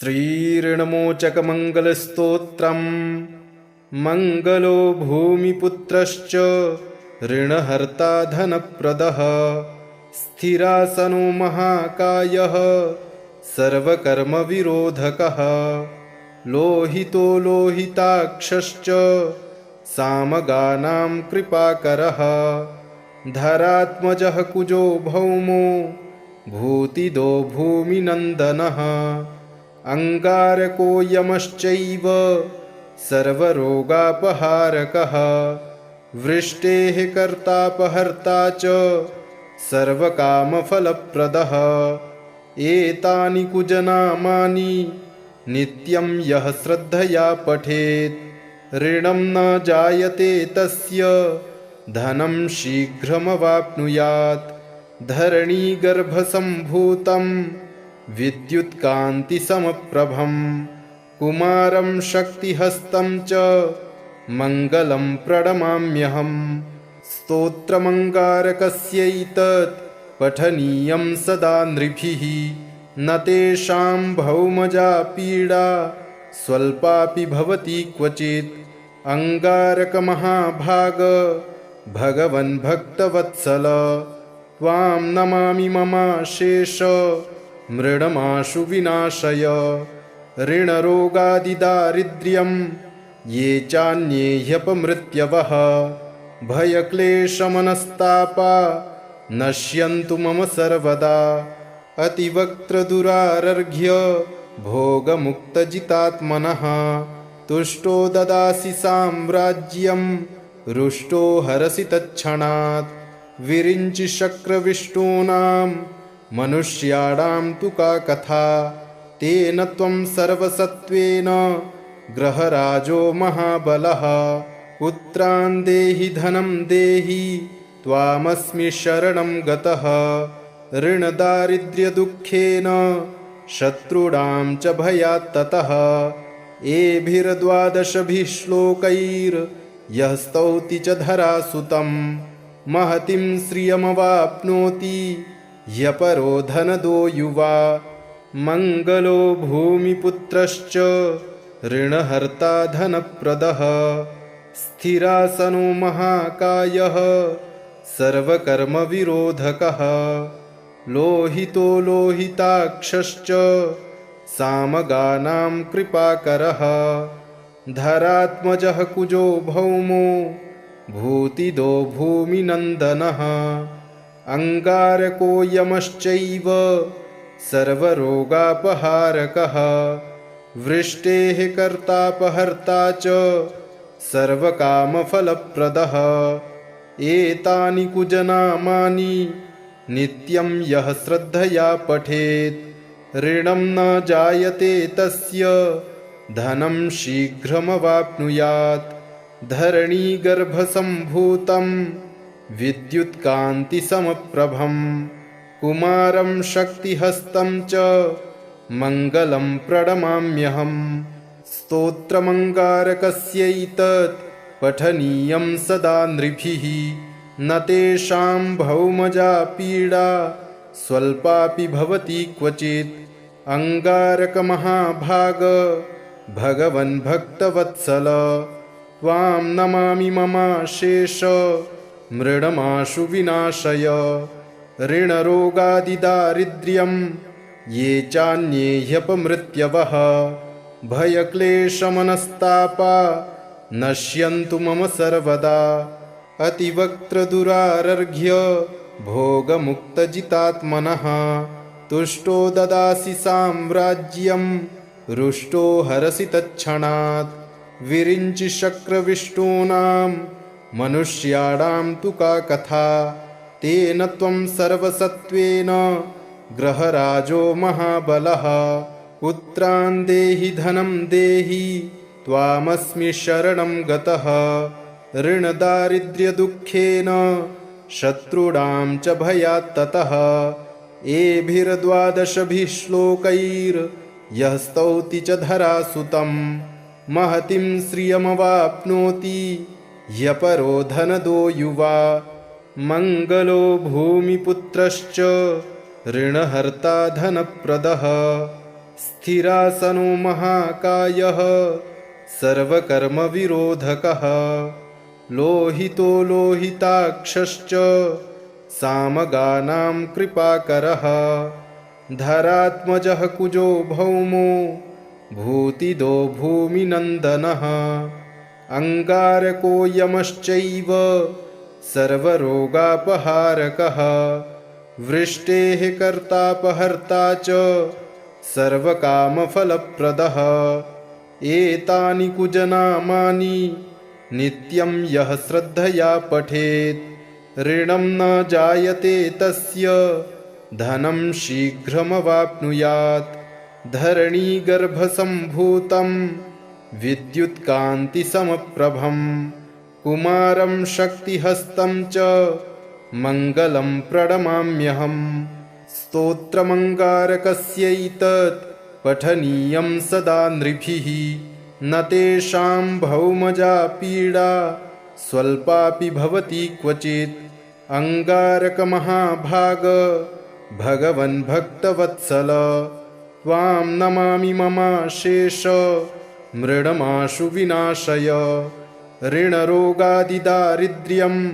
श्रीऋणमोचकमङ्गलस्तोत्रम्। मङ्गलो भूमिपुत्रश्च ऋणहर्ता धनप्रदः स्थिरासनो महाकायः सर्वकर्मविरोधकः। लोहितो लोहिताक्षश्च सामगानां कृपाकरः। धरात्मजः कुजो भौमो भूतिदो भूमिनन्दनः अङ्गारको यमश्चैव सर्वरोगापहारकः। वृष्टेः कर्तापहर्ता च सर्वकामफलप्रदः। एतानि कुजनामानि नित्यं यः श्रद्धया पठेत् ऋणं न जायते तस्य धनं शीघ्रमवाप्नुयात्। धरणीगर्भसम्भूतं विद्युत्कान्तिसमप्रभम् कुमारं शक्तिहस्तं च मङ्गलं प्रणमाम्यहम्। स्तोत्रमङ्गारकस्यैतत् पठनीयं सदा नृभिः। न तेषां भौमजा पीडा स्वल्पापि भवति क्वचित्। अङ्गारकमहाभाग भगवन्भक्तवत्सल। त्वां नमामि ममाशेष मृडमाशु विनाशय। ऋणरोगादिदारिद्र्यं ये चान्ये ह्यपमृत्यवः। भयक्लेशमनस्तापा नश्यन्तु मम सर्वदा। अतिवक्त्रदुरारर्घ्य भोगमुक्तजितात्मनः। तुष्टो ददासि साम्राज्यं रुष्टो हरसि तत्क्षणात्। विरिञ्चि शक्रविष्टूनां मनुष्याणां तु का कथा? तेन त्वं सर्वसत्त्वेन ग्रहराजो महाबलः। पुत्रान् देहि धनं देहि त्वामस्मि शरणं गतः। ऋणदारिद्र्यदुःखेन शत्रूणां च भयात् ततः। एभिर्द्वादशभिः श्लोकैर्यः स्तौति च धरासुतं महतिं श्रियमवाप्नोति ह्यपरो धनदो युवा मङ्गलो भूमिपुत्रश्च ऋणहर्ता धनप्रदः स्थिरासनो महाकायः सर्वकर्मविरोधकः लोहितो लोहिताक्षश्च सामगानां कृपाकरः धरात्मजः कुजो भौमो भूतिदो भूमिनन्दनः अङ्गारको यमश्चैव सर्वरोगापहारकः। वृष्टेः कर्तापहर्ता च सर्वकामफलप्रदः। एतानि कुजनामानि नित्यं यः श्रद्धया पठेत् ऋणं न जायते तस्य धनं शीघ्रमवाप्नुयात्। धरणीगर्भसम्भूतं विद्युत्कान्तिसमप्रभम् कुमारं शक्तिहस्तं च। मङ्गलं प्रणमाम्यहम्। स्तोत्रमङ्गारकस्यैतत्। पठनीयं सदा नृभिः। न तेषां भौमजा पीडा। स्वल्पापि भवति क्वचित्। अङ्गारकमहाभाग। भगवन्भक्तवत्सल त्वां नमामि ममाशेष मृडमाशु विनाशय। ऋणरोगादिदारिद्र्यं ये चान्ये ह्यपमृत्यवः। भयक्लेशमनस्तापा नश्यन्तु मम सर्वदा। अतिवक्त्रदुरारर्घ्य भोगमुक्तजितात्मनः। तुष्टो ददासि साम्राज्यं रुष्टो हरसि तत्क्षणात्। विरिञ्चि शक्रविष्टूनां मनुष्याणां तु का कथा? तेन त्वं सर्वसत्त्वेन ग्रहराजो महाबलः। पुत्रान् देहि धनं देहि त्वामस्मि शरणं गतः। ऋणदारिद्र्यदुःखेन शत्रूणां च भयात् ततः। एभिर्द्वादशभिः श्लोकैर्यः स्तौति च धरासुतं महतिं श्रियमवाप्नोति ह्यपरो धनदो युवा मङ्गलो भूमिपुत्रश्च ऋणहर्ता धनप्रदः स्थिरासनो महाकायः सर्वकर्मविरोधकः लोहितो लोहिताक्षश्च सामगानां कृपाकरः धरात्मजः कुजो भौमो भूतिदो भूमिनन्दनः अङ्गारको यमश्चैव सर्वरोगापहारकः। वृष्टेः कर्तापहर्ता च सर्वकामफलप्रदः। एतानि कुजनामानि नित्यं यः श्रद्धया पठेत् ऋणं न जायते तस्य धनं शीघ्रमवाप्नुयात्। धरणीगर्भसम्भूतं विद्युत्कान्तिसमप्रभं कुमारं शक्तिहस्तं च मङ्गलं प्रणमाम्यहम्। स्तोत्रमङ्गारकस्यैतत् पठनीयं सदा नृभिः। न तेषां भौमजा पीडा स्वल्पापि भवति क्वचित्। अङ्गारकमहाभाग भगवन्भक्तवत्सल। त्वां नमामि ममाशेष मृडमाशु विनाशय ऋणरोगादिदारिद्र्यं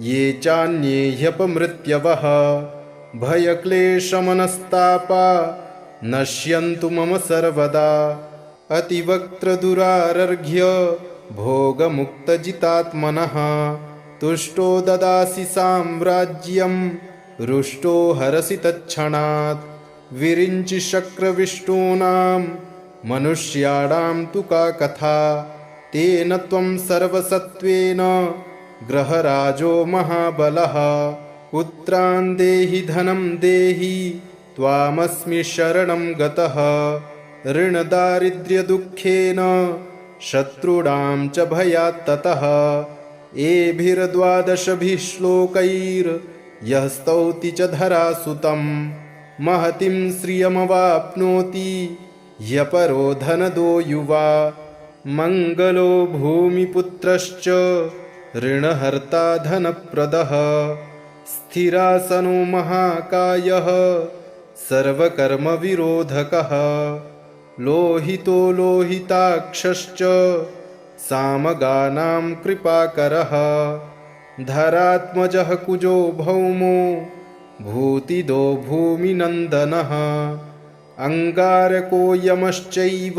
ये चान्ये ह्यपमृत्यवः। भयक्लेशमनस्तापा नश्यन्तु मम सर्वदा। अतिवक्त्रदुरारर्घ्य भोगमुक्तजितात्मनः। तुष्टो ददासि साम्राज्यं रुष्टो हरसि तत्क्षणात्। विरिञ्चि शक्रविष्टूनां मनुष्याणां तु का कथा? तेन त्वं सर्वसत्त्वेन ग्रहराजो महाबलः। पुत्रान् देहि धनं देहि त्वामस्मि शरणं गतः। ऋणदारिद्र्यदुःखेन शत्रूणां च भयात्ततः एभिर्द्वादशभिः श्लोकैर्यः स्तौति च धरासुतं महतीं श्रियमवाप्नोति ह्यपरो धनदो युवा मङ्गलो भूमिपुत्रश्च ऋणहर्ता धनप्रदः। स्थिरासनो महाकायः सर्वकर्मविरोधकः। लोहितो लोहिताक्षश्च सामगानां कृपाकरः। धरात्मजः कुजो भौमो भूतिदो भूमिनन्दनः अङ्गारको यमश्चैव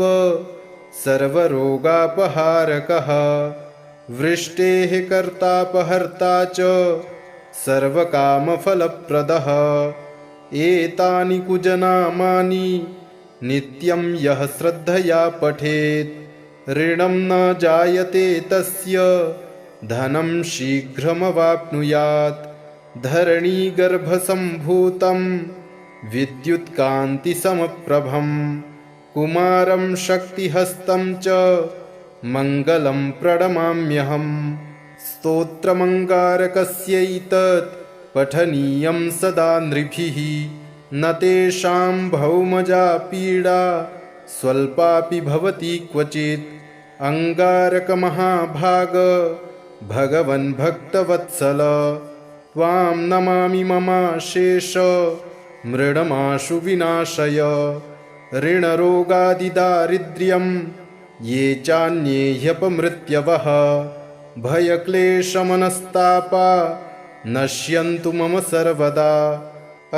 सर्वरोगापहारकः। वृष्टेः कर्तापहर्ता च सर्वकामफलप्रदः। एतानि कुजनामानि नित्यं यः श्रद्धया पठेत् ऋणं न जायते तस्य धनं शीघ्रमवाप्नुयात्। धरणीगर्भसम्भूतं विद्युत्कान्तिसमप्रभं कुमारं शक्तिहस्तं च मङ्गलं प्रणमाम्यहम्। स्तोत्रमङ्गारकस्यैतत् पठनीयं सदा नृभिः। न तेषां भौमजा पीडा स्वल्पापि भवति क्वचित्। अङ्गारकमहाभाग भगवन्भक्तवत्सल। त्वां नमामि ममाशेष मृडमाशु विनाशय ऋणरोगादिदारिद्र्यं ये चान्ये ह्यपमृत्यवः भयक्लेशमनस्तापा नश्यन्तु मम सर्वदा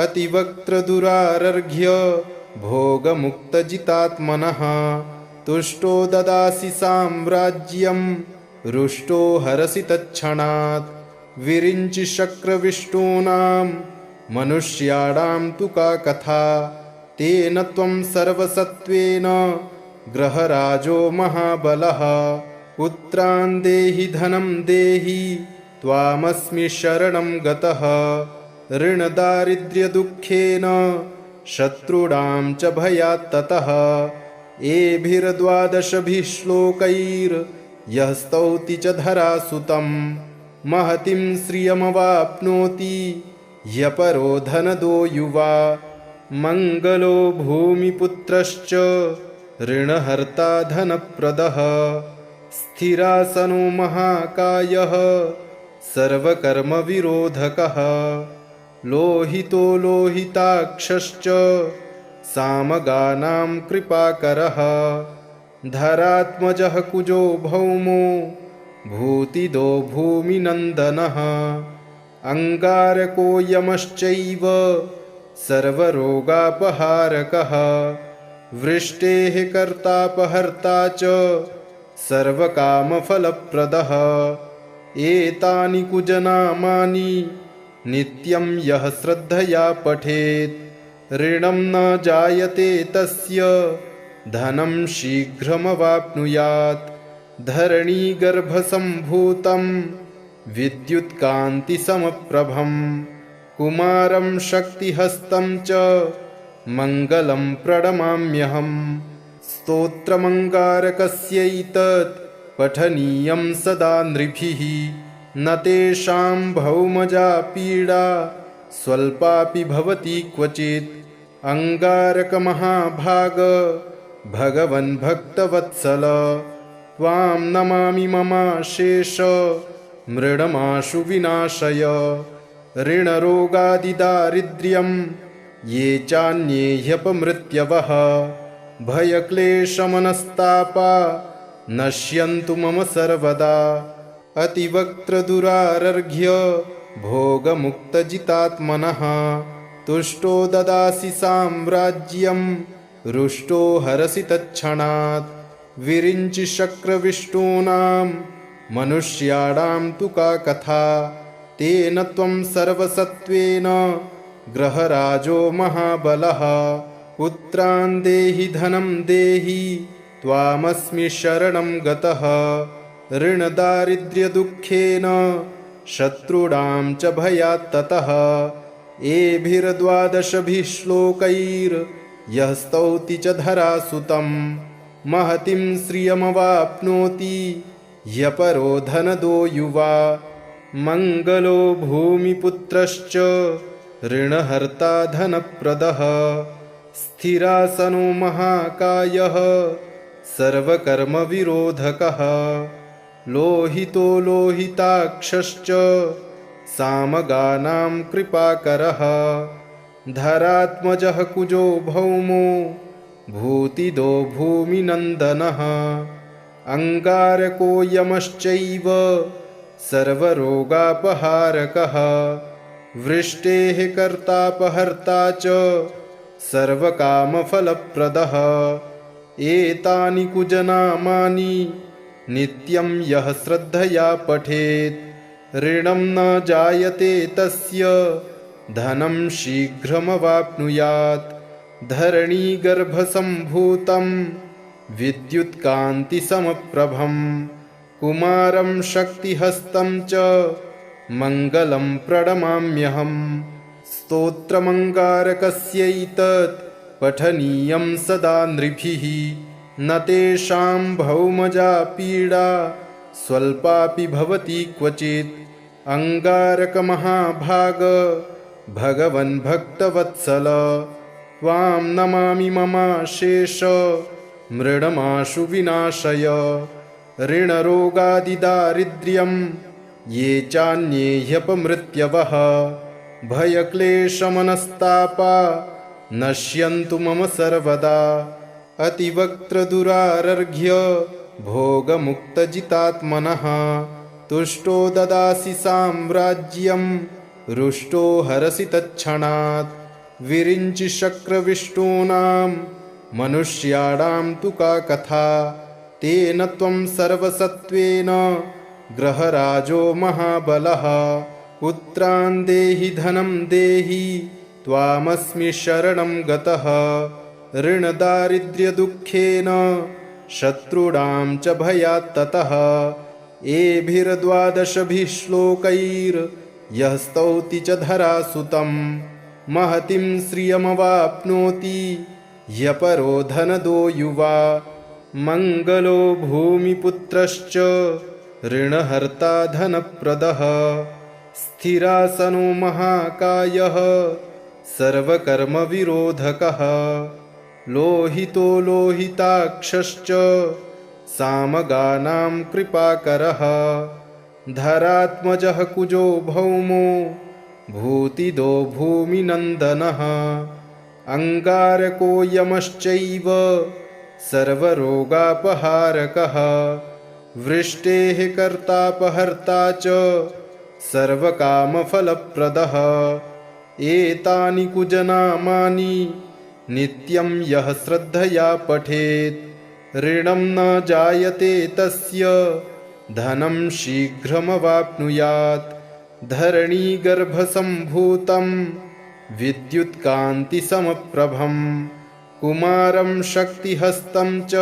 अतिवक्त्रदुरारर्घ्य भोगमुक्तजितात्मनः। तुष्टो ददासि साम्राज्यं रुष्टो हरसि तत्क्षणात् विरिञ्चि शक्रविष्टूनां मनुष्याणां तु का कथा? तेन त्वं सर्वसत्त्वेन ग्रहराजो महाबलः। पुत्रान् देहि धनं देहि त्वामस्मि शरणं गतः। ऋणदारिद्र्यदुःखेन शत्रूणां च भयात्ततः एभिर्द्वादशभिः श्लोकैर्यः स्तौति च धरासुतं महतीं श्रियमवाप्नोति ह्यपरो धनदो युवा मङ्गलो भूमिपुत्रश्च ऋणहर्ता धनप्रदः स्थिरासनो महाकायः सर्वकर्मविरोधकः लोहितो लोहिताक्षश्च सामगानां कृपाकरः धरात्मजः कुजो भौमो भूतिदो भूमिनन्दनः अङ्गारको यमश्चैव सर्वरोगापहारकः। वृष्टेः कर्तापहर्ता च सर्वकामफलप्रदः। एतानि कुजनामानि नित्यं यः श्रद्धया पठेत् ऋणं न जायते तस्य धनं शीघ्रमवाप्नुयात्। धरणीगर्भसम्भूतं विद्युत्कान्तिसमप्रभं कुमारं शक्तिहस्तं च मङ्गलं प्रणमाम्यहम्। स्तोत्रमङ्गारकस्यैतत् पठनीयं सदा नृभिः। न तेषां भौमजा पीडा स्वल्पापि भवति क्वचित्। अङ्गारकमहाभाग भगवन्भक्तवत्सल। त्वां नमामि ममाशेष मृडमाशु विनाशय ऋणरोगादिदारिद्र्यं ये चान्ये ह्यपमृत्यवः। भयक्लेशमनस्तापा नश्यन्तु मम सर्वदा। अतिवक्त्रदुरारर्घ्य भोगमुक्तजितात्मनः। तुष्टो ददासि साम्राज्यं रुष्टो हरसि तत्क्षणात्। विरिञ्चि शक्रविष्टूनां मनुष्याणां तु का कथा? तेन त्वं सर्वसत्त्वेन ग्रहराजो महाबलः। पुत्रान् देहि धनं देहि त्वामस्मि शरणं गतः। ऋणदारिद्र्यदुःखेन शत्रूणां च भयात्ततः एभिर्द्वादशभिः श्लोकैर्यः स्तौति च धरासुतं महतीं श्रियमवाप्नोति ह्यपरो धनदो युवा मङ्गलो भूमिपुत्रश्च ऋणहर्ता धनप्रदः स्थिरासनो महाकायः सर्वकर्मविरोधकः लोहितो लोहिताक्षश्च सामगानां कृपाकरः धरात्मजः कुजो भौमो भूतिदो भूमिनन्दनः अङ्गारको यमश्चैव सर्वरोगापहारकः। वृष्टेः कर्तापहर्ता च सर्वकामफलप्रदः। एतानि कुजनामानि नित्यं यः श्रद्धया पठेत् ऋणं न जायते तस्य धनं शीघ्रमवाप्नुयात्। धरणीगर्भसम्भूतं विद्युत्कान्तिसमप्रभं कुमारं शक्तिहस्तं च मङ्गलं प्रणमाम्यहम्। स्तोत्रमङ्गारकस्यैतत् पठनीयं सदा नृभिः। न तेषां भौमजा पीडा स्वल्पापि भवति क्वचित्। अङ्गारकमहाभाग भगवन्भक्तवत्सल। त्वां नमामि ममाशेष मृडमाशु विनाशय। ऋणरोगादिदारिद्र्यं ये चान्ये ह्यपमृत्यवः। भयक्लेशमनस्तापा नश्यन्तु मम सर्वदा। अतिवक्त्रदुरारर्घ्य भोगमुक्तजितात्मनः। तुष्टो ददासि साम्राज्यं रुष्टो हरसि तत्क्षणात्। विरिञ्चि शक्रविष्टूनां मनुष्याणां तु का कथा? तेन त्वं सर्वसत्त्वेन ग्रहराजो महाबलः। पुत्रान् देहि धनं देहि त्वामस्मि शरणं गतः। ऋणदारिद्र्यदुःखेन शत्रूणां च भयात्ततः एभिर्द्वादशभिः श्लोकैर्यः स्तौति च धरासुतं महतीं श्रियमवाप्नोति ह्यपरो धनदो युवा मङ्गलो भूमिपुत्रश्च ऋणहर्ता धनप्रदः। स्थिरासनो महाकायः सर्वकर्मविरोधकः। लोहितो लोहिताक्षश्च सामगानां कृपाकरः। धरात्मजः कुजो भौमो भूतिदो भूमिनन्दनः अङ्गारको यमश्चैव सर्वरोगापहारकः। वृष्टेः कर्तापहर्ता च सर्वकामफलप्रदः। एतानि कुजनामानि नित्यं यः श्रद्धया पठेत् ऋणं न जायते तस्य धनं शीघ्रमवाप्नुयात्। धरणीगर्भसम्भूतं विद्युत्कान्तिसमप्रभं कुमारं शक्तिहस्तं च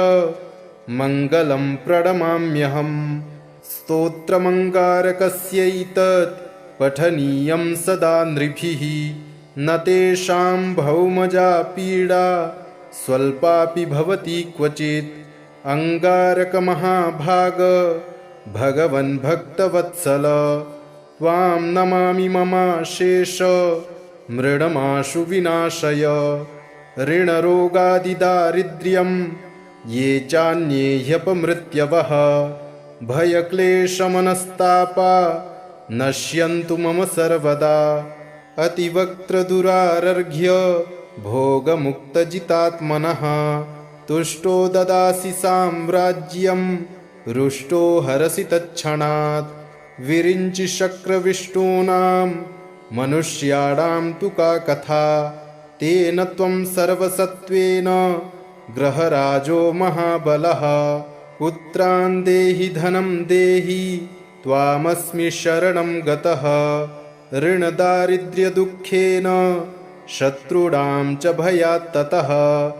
मङ्गलं प्रणमाम्यहम्। स्तोत्रमङ्गारकस्यैतत् पठनीयं सदा नृभिः। न तेषां भौमजा पीडा स्वल्पापि भवति क्वचित्। अङ्गारकमहाभाग भगवन्भक्तवत्सल। त्वां नमामि ममाशेष मृडमाशु विनाशय। ऋणरोगादिदारिद्र्यं ये चान्ये ह्यपमृत्यवः। भयक्लेशमनस्तापा नश्यन्तु मम सर्वदा। अतिवक्त्रदुरारर्घ्य भोगमुक्तजितात्मनः। तुष्टो ददासि साम्राज्यं रुष्टो हरसि तत्क्षणात्। विरिञ्चि शक्रविष्टूनां मनुष्याणां तु का कथा? तेन त्वं सर्वसत्त्वेन ग्रहराजो महाबलः। पुत्रान् देहि धनं देहि त्वामस्मि शरणं गतः। ऋणदारिद्र्यदुःखेन शत्रूणां च भयात् ततः।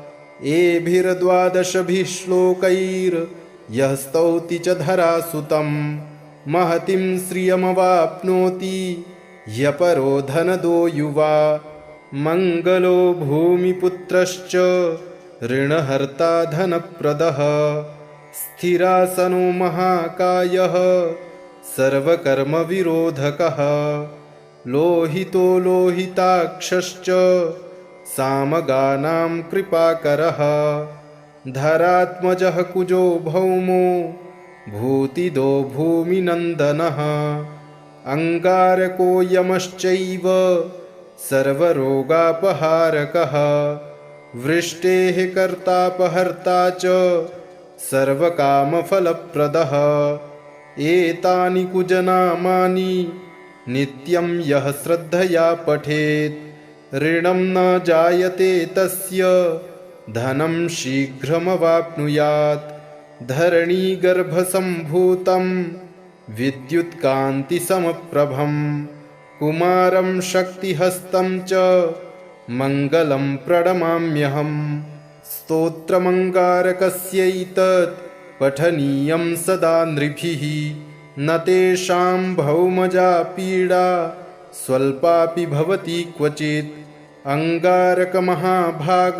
एभिर्द्वादशभिः श्लोकैर्यः स्तौति च धरासुतं महतीं श्रियमवाप्नोति ह्यपरो धनदो युवा मङ्गलो भूमिपुत्रश्च ऋणहर्ता धनप्रदः। स्थिरासनो महाकायः सर्वकर्मविरोधकः। लोहितो लोहिताक्षश्च सामगानां कृपाकरः। धरात्मजः कुजो भौमो भूतिदो भूमिनन्दनः अङ्गारको यमश्चैव सर्वरोगापहारकः। वृष्टेः कर्तापहर्ता च सर्वकामफलप्रदः। एतानि कुजनामानि नित्यं यः श्रद्धया पठेत् ऋणं न जायते तस्य धनं शीघ्रमवाप्नुयात्। धरणीगर्भसम्भूतं विद्युत्कान्तिसमप्रभं कुमारं शक्तिहस्तं च मङ्गलं प्रणमाम्यहम्। स्तोत्रमङ्गारकस्यैतत् पठनीयं सदा नृभिः। न तेषां भौमजा पीडा स्वल्पापि भवति क्वचित्। अङ्गारकमहाभाग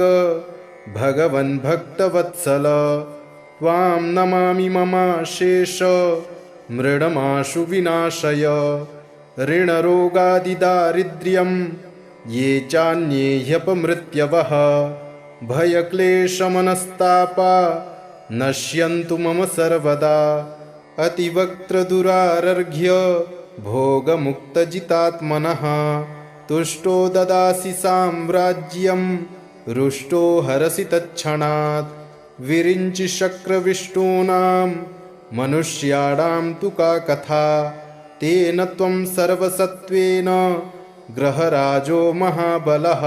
भगवन्भक्तवत्सल। त्वां नमामि ममाशेष मृडमाशु विनाशय। ऋणरोगादिदारिद्र्यं ये चान्ये ह्यपमृत्यवः। भयक्लेशमनस्तापा नश्यन्तु मम सर्वदा। अतिवक्त्रदुरारर्घ्य भोगमुक्तजितात्मनः। तुष्टो ददासि साम्राज्यं रुष्टो हरसि तत्क्षणात्। विरिञ्चि शक्रविष्टूनां मनुष्याणां तु का कथा? तेन त्वं सर्वसत्त्वेन ग्रहराजो महाबलः।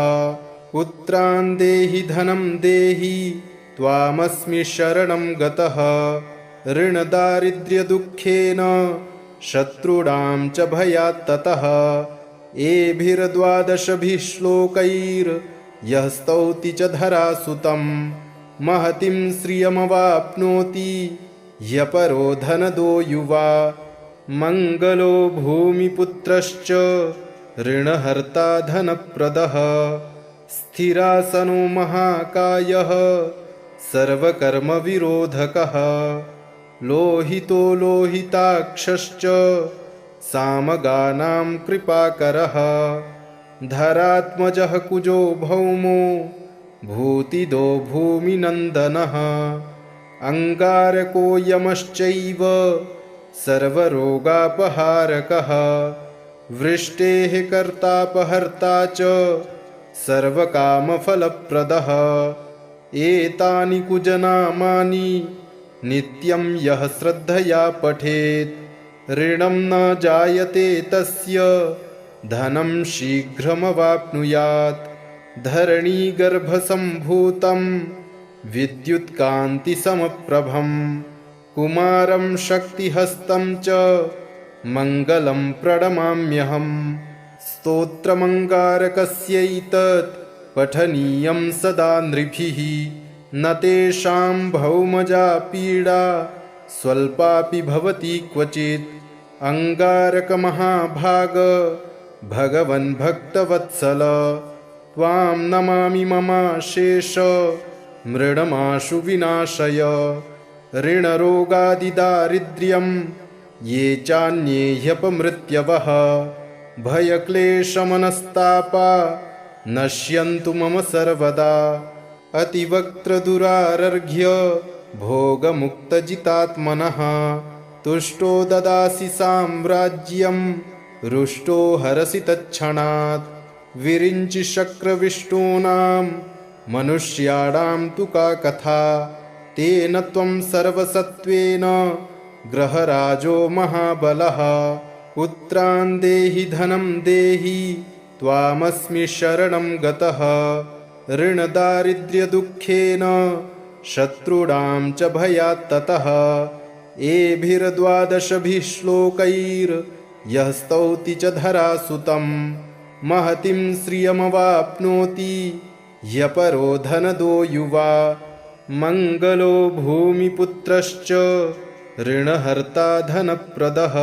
पुत्रान् देहि धनं देहि त्वामस्मि शरणं गतः। ऋणदारिद्र्यदुःखेन शत्रूणां च भयात् ततः। एभिर्द्वादशभिः श्लोकैर्यः स्तौति च धरासुतं महतीं श्रियमवाप्नोति ह्यपरो धनदो युवा मङ्गलो भूमिपुत्रश्च ऋणहर्ता धनप्रदः स्थिरासनो महाकायः सर्वकर्मविरोधकः लोहितो लोहिताक्षश्च सामगानां कृपाकरः धरात्मजः कुजो भौमो भूतिदो भूमिनन्दनः अङ्गारको यमश्चैव सर्वरोगापहारकः। वृष्टेः कर्तापहर्ता च सर्वकामफलप्रदः। एतानि कुजनामानि नित्यं यः श्रद्धया पठेत् ऋणं न जायते तस्य धनं शीघ्रमवाप्नुयात्। धरणीगर्भसम्भूतं विद्युत्कान्तिसमप्रभं कुमारं शक्तिहस्तं च। मङ्गलं प्रणमाम्यहम्। स्तोत्रमङ्गारकस्यैतत्। पठनीयं सदा नृभिः। न तेषां भौमजा पीडा। स्वल्पापि भवति क्वचित्। अङ्गारकमहाभाग। भगवन्भक्तवत्सल त्वां नमामि ममाशेष मृडमाशु विनाशय। ऋणरोगादिदारिद्र्यं ये चान्ये ह्यपमृत्यवः। भयक्लेशमनस्तापा नश्यन्तु मम सर्वदा। अतिवक्त्रदुरारर्घ्य भोगमुक्तजितात्मनः। तुष्टो ददासि साम्राज्यं रुष्टो हरसि तत्क्षणात्। विरिञ्चि शक्रविष्टूनां मनुष्याणां तु का कथा? तेन त्वं सर्वसत्त्वेन ग्रहराजो महाबलः। पुत्रान् देहि धनं देहि त्वामस्मि शरणं गतः। ऋणदारिद्र्यदुःखेन शत्रूणां च भयात्ततः एभिर्द्वादशभिः श्लोकैर्यः स्तौति च धरासुतं महतिं श्रियमवाप्नोति ह्यपरो धनदो युवा मङ्गलो भूमिपुत्रश्च ऋणहर्ता धनप्रदः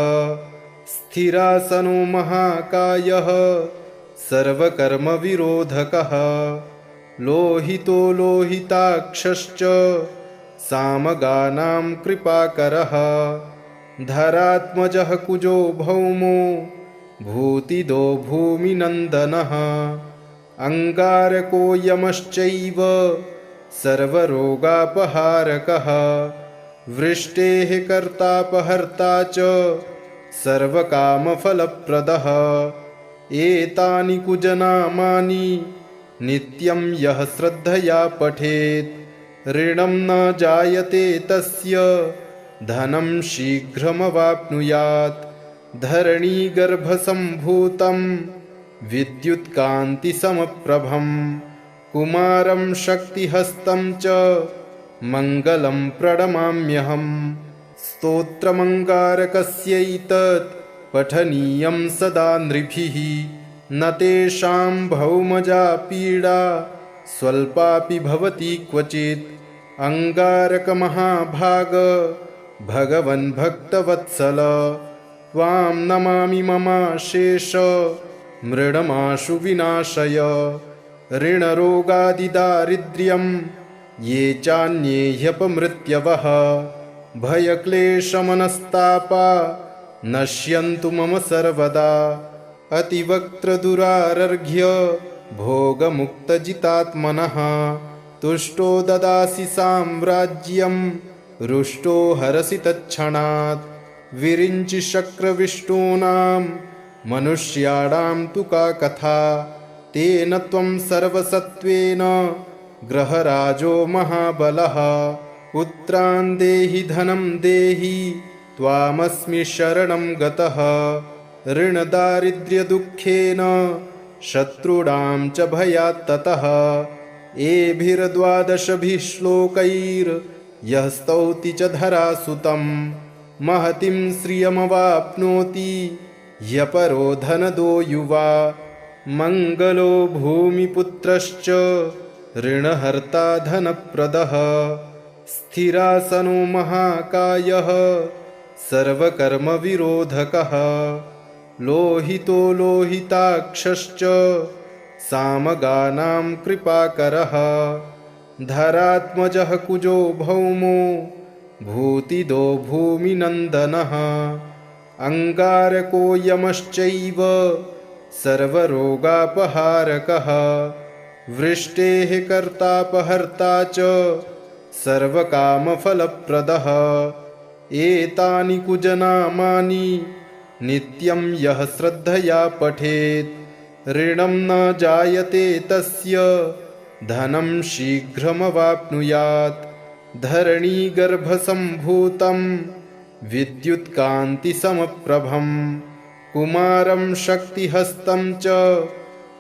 स्थिरासनो महाकायः सर्वकर्मविरोधकः लोहितो लोहिताक्षश्च सामगानां कृपाकरः धरात्मजः कुजो भौमो भूतिदो भूमिनन्दनः अङ्गारको यमश्चैव सर्वरोगापहारकः। वृष्टेः कर्तापहर्ता च सर्वकामफलप्रदः। एतानि कुजनामानि नित्यं यः श्रद्धया पठेत् ऋणं न जायते तस्य धनं शीघ्रमवाप्नुयात्। धरणीगर्भसम्भूतं विद्युत्कान्तिसमप्रभं कुमारं शक्तिहस्तं च मङ्गलं प्रणमाम्यहम् स्तोत्रमङ्गारकस्यैतत् पठनीयं सदा नृभिः। न तेषां भौमजा पीडा स्वल्पापि भवति क्वचित्। अङ्गारकमहाभाग भगवन्भक्तवत्सल। त्वां नमामि ममाशेष मृडमाशु विनाशय। ऋणरोगादिदारिद्र्यं ये चान्ये ह्यपमृत्यवः। भयक्लेशमनस्तापा नश्यन्तु मम सर्वदा। अतिवक्त्रदुरारर्घ्य भोगमुक्तजितात्मनः। तुष्टो ददासि साम्राज्यं रुष्टो हरसि तत्क्षणात्। विरिञ्चि शक्रविष्टूनां मनुष्याणां तु का कथा? तेन त्वं सर्वसत्त्वेन ग्रहराजो महाबलः। पुत्रान् देहि धनं देहि त्वामस्मि शरणं गतः। ऋणदारिद्र्यदुःखेन शत्रूणां च भयात्ततः एभिर्द्वादशभिः श्लोकैर्यः स्तौति च धरासुतं महतिं श्रियमवाप्नोति ह्यपरो धनदो युवा मङ्गलो भूमिपुत्रश्च ऋणहर्ता धनप्रदः। स्थिरासनो महाकायः सर्वकर्मविरोधकः। लोहितो लोहिताक्षश्च सामगानां कृपाकरः। धरात्मजः कुजो भौमो भूतिदो भूमिनन्दनः अङ्गारको यमश्चैव सर्वरोगापहारकः। वृष्टेः कर्तापहर्ता च सर्वकामफलप्रदः। एतानि कुजनामानि नित्यं यः श्रद्धया पठेत् ऋणं न जायते तस्य धनं शीघ्रमवाप्नुयात्। धरणीगर्भसम्भूतं विद्युत्कान्तिसमप्रभं कुमारं शक्तिहस्तं च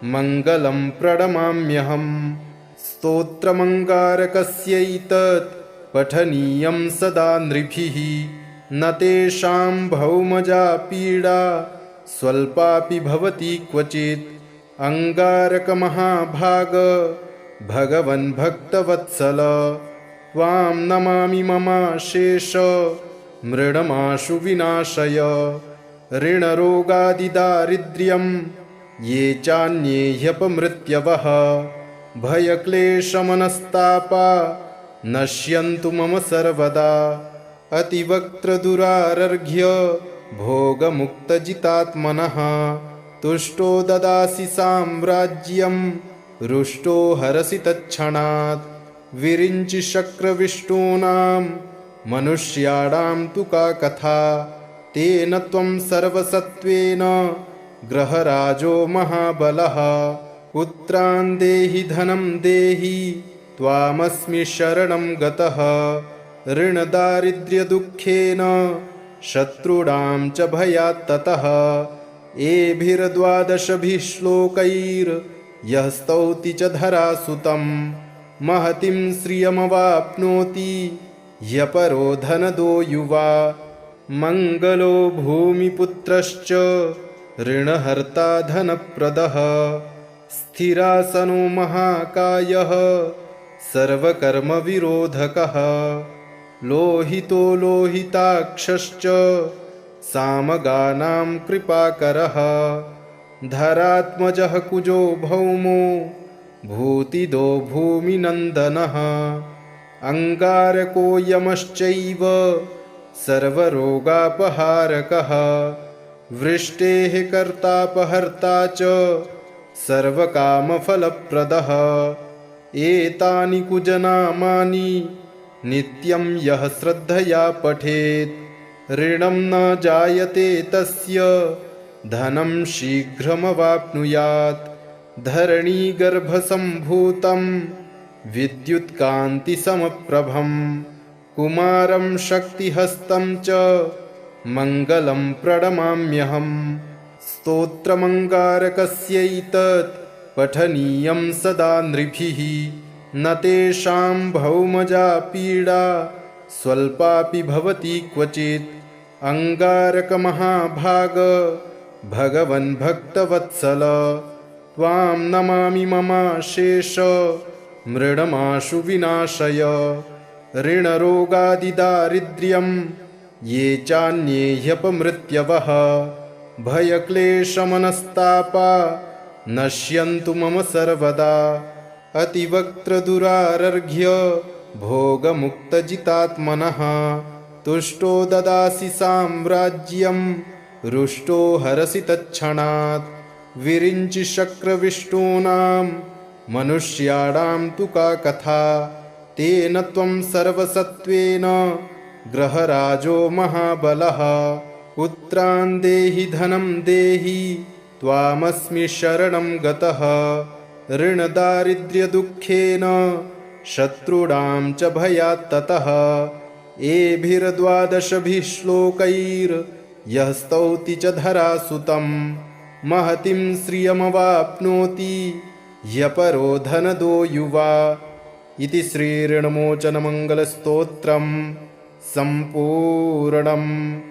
मङ्गलं प्रणमाम्यहम् स्तोत्रमङ्गारकस्यैतत् पठनीयं सदा नृभिः। न तेषां भौमजा पीडा स्वल्पापि भवति क्वचित्। अङ्गारकमहाभाग भगवन्भक्तवत्सल। त्वां नमामि ममाशेष मृडमाशु विनाशय। ऋणरोगादिदारिद्र्यं ये चान्ये ह्यपमृत्यवः। भयक्लेशमनस्तापा नश्यन्तु मम सर्वदा। अतिवक्त्रदुरारर्घ्य भोगमुक्तजितात्मनः। तुष्टो ददासि साम्राज्यं रुष्टो हरसि तत्क्षणात्। विरिञ्चि शक्रविष्टूनां मनुष्याणां तु का कथा? तेन त्वं सर्वसत्त्वेन ग्रहराजो महाबलः। पुत्रान् देहि धनं देहि त्वामस्मि शरणं गतः। ऋणदारिद्र्यदुःखेन शत्रूणां च भयात्ततः एभिर्द्वादशभिः श्लोकैर्यः स्तौति च धरासुतं महतीं श्रियमवाप्नोति ह्यपरो धनदो युवा मङ्गलो भूमिपुत्रश्च ऋणहर्ता धनप्रदः स्थिरासनो महाकायः सर्वकर्मविरोधकः। लोहितो लोहिताक्षश्च सामगानां कृपाकरः। धरात्मजः कुजो भौमो भूतिदो भूमिनन्दनः अङ्गारको यमश्चैव सर्वरोगापहारकः। वृष्टेः कर्तापहर्ता च सर्वकामफलप्रदः। एतानि कुजनामानि नित्यं यः श्रद्धया पठेत् ऋणं न जायते तस्य धनं शीघ्रमवाप्नुयात्। धरणीगर्भसम्भूतं विद्युत्कान्तिसमप्रभं कुमारं शक्तिहस्तं च मङ्गलं प्रणमाम्यहम्। स्तोत्रमङ्गारकस्यैतत् पठनीयं सदा नृभिः। न तेषां भौमजा पीडा स्वल्पापि भवति क्वचित्। अङ्गारकमहाभाग भगवन्भक्तवत्सल। त्वां नमामि ममाशेष मृडमाशु विनाशय। ऋणरोगादिदारिद्र्यं ये चान्ये ह्यपमृत्यवः। भयक्लेशमनस्तापा नश्यन्तु मम सर्वदा। अतिवक्त्रदुरारर्घ्य भोगमुक्तजितात्मनः। तुष्टो ददासि साम्राज्यं रुष्टो हरसि तत्क्षणात्। विरिञ्चि शक्रविष्टूनां मनुष्याणां तु का कथा? तेन त्वं सर्वसत्त्वेन ग्रहराजो महाबलः। पुत्रान् देहि धनं देहि त्वामस्मि शरणं गतः। ऋणदारिद्र्यदुःखेन शत्रूणां च भयात्ततः एभिर्द्वादशभिः श्लोकैर्यः स्तौति च धरासुतं महतीं श्रियमवाप्नोति ह्यपरो धनदो युवा। इति श्रीऋणमोचनमङ्गलस्तोत्रं सम्पूर्णम्